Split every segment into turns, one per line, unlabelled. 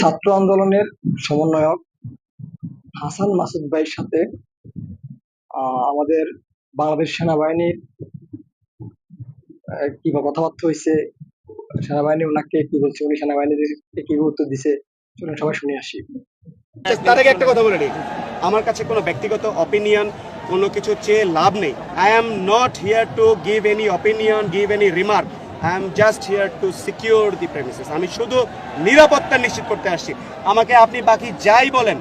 ছাত্র আন্দোলনের সমন্বয়ক হাসান মাসুদ ভাইয়ের সাথে আমাদের বাংলাদেশ সেনাবাহিনীর কি কথাবার্তা হয়েছে সেনাবাহিনী ওনাকে কি বলছে, উনি সেনাবাহিনীর কি গুরুত্ব দিছে, চলুন সবাই শুনে আসি।
তার আগে একটা কথা বলে নিই। আমার কাছে কোনো ব্যক্তিগত অপিনিয়ন কোনো কিছু চেয়ে লাভ নেই। I am not here to give any opinion give any remark I am just here to secure the premises আমি শুধু নিরাপত্তা নিশ্চিত করতে আসছি। আমাকে আপনি বাকি যাই বলেন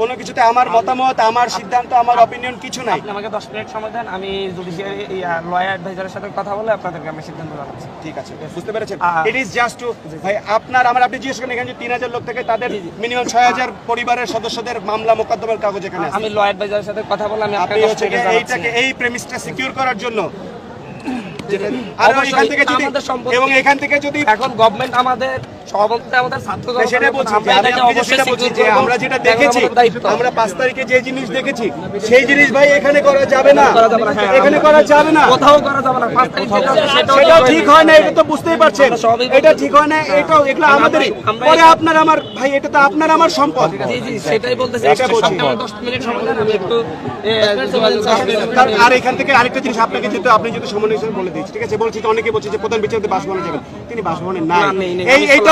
কোনো কিছুতে আমার মতামত আমার সিদ্ধান্ত আমার অপিনিয়ন কিছু নাই।
আমাকে দশ মিনিট সময় দেন আমি জুডিশিয়ারি লয়ার অ্যাডভাইজারের সাথে কথা বলে আপনাদেরকে আমি সিদ্ধান্ত জানাচ্ছি।
ঠিক আছে বুঝতে পেরেছেন? ইট ইজ জাস্ট টু ভাই আপনার আমার আপনি জিজ্ঞেস করেন এখানে যে তিন হাজার লোক থেকে তাদের মিনিমাম ছয় হাজার পরিবারের সদস্যদের মামলা মোকদ্দমার কাগজ এখানে
আমি লয়ার অ্যাডভাইজারের সাথে কথা বলে আমি
আপনি
আপনাকে
এইটাকে এই প্রেমিসটা সিকিউর করার জন্য আর এখান থেকে যদি এবং এখান থেকে যদি
এখন গভর্নমেন্ট আমাদের সভাপতি আমাদের ছাত্র
না, সেটা বলছি যে আমি আপনাকে সেটা বলছি যে আমরা যেটা দেখেছি আমরা পাঁচ তারিখে যে জিনিস দেখেছি সেই জিনিস ভাই এখানে করা যাবে না।
করা যাবে না, হ্যাঁ,
এখানে করা যাবে না।
কোথাও করা যাবে না পাঁচ তারিখ যেটা আছে সেটাও
সেটাও
ঠিক
ঠিক হয় না এটা তো বুঝতেই পারছেন। এটা ঠিক হয় না এটাও এগুলো আমাদেরই পরে আপনার আমার ভাই এটা তো আপনার আমার সম্পদ।
সেটাই বলতেছি।
আর এখান থেকে আরেকটা জিনিস আপনাকে যেহেতু আপনি যেহেতু সমন্বয় বলে দিচ্ছি ঠিক আছে? বলছি অনেকে বলছে যে প্রধান বিচারপতি বাসভবনে যাবেন। তিনি বাসভবনে নাই।
না, নেই, নেই।
এই
আমি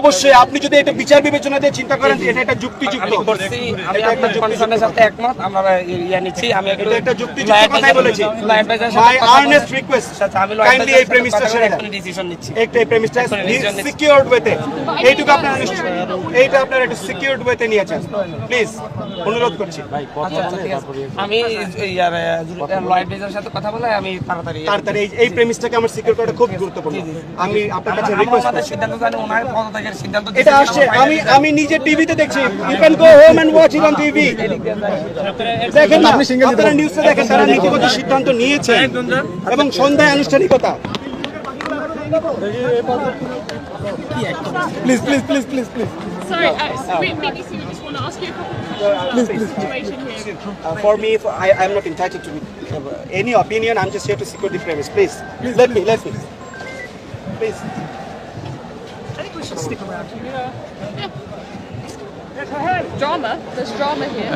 অবশ্যই আপনি যদি এটা বিচার বিবেচনা দিয়ে চিন্তা করেন এটা একটা যুক্তিযুক্ত।
আমি করছি
এটা একটা যুক্তিযুক্ত।
সাথে একমত আমরা ইয়া নিচ্ছি আমি একটু
এটা একটা যুক্তিযুক্ত কথাই বলেছি।
সাথে
মাই আর্নেস্ট রিকোয়েস্ট
আচ্ছা, আমি
কাইন্ডলি এই
সাথে
প্রেমিসটা
কথা
ছেড়ে দেন
এক্ষুনি decision নিচ্ছি।
একটা এই প্রেমিসটা সিকিউরড ওয়েতে এইটুকু আপনারা এইটা আপনারা একটু সিকিউরড ওয়েতে নিয়েছেন প্লিজ অনুরোধ করছি।
আচ্ছা আচ্ছা ঠিক আমি ইয়ার লয়ার অ্যাডভাইজারের সাথে কথা বলে আমি তাড়াতাড়ি
তাড়াতাড়ি এই এই প্রেমিসটাকে আমার সিকিউর করাটা খুব গুরুত্বপূর্ণ। আমি আপনার কাছে রিকোয়েস্ট
আমাদের সিদ্ধান্ত জানি ওনার পদত্যাগের সিদ্ধান্ত
এটা আসছে আমি আমি নিজে টিভিতে দেখছি you can go home and watch it on TV দেখেন না আপনারা নিউজে দেখেন তারা নীতিগত সিদ্ধান্ত নিয়েছে এবং সন্ধ্যায় আনুষ্ঠানিকতা please please please please please
Sorry, uh, BBC, we just want to ask you a couple of questions about the situation here.
for me if I am not entitled to uh, any opinion I'm just here to secure the premise please let me let me please we should stick around here. Yeah.
Drama. There's drama here.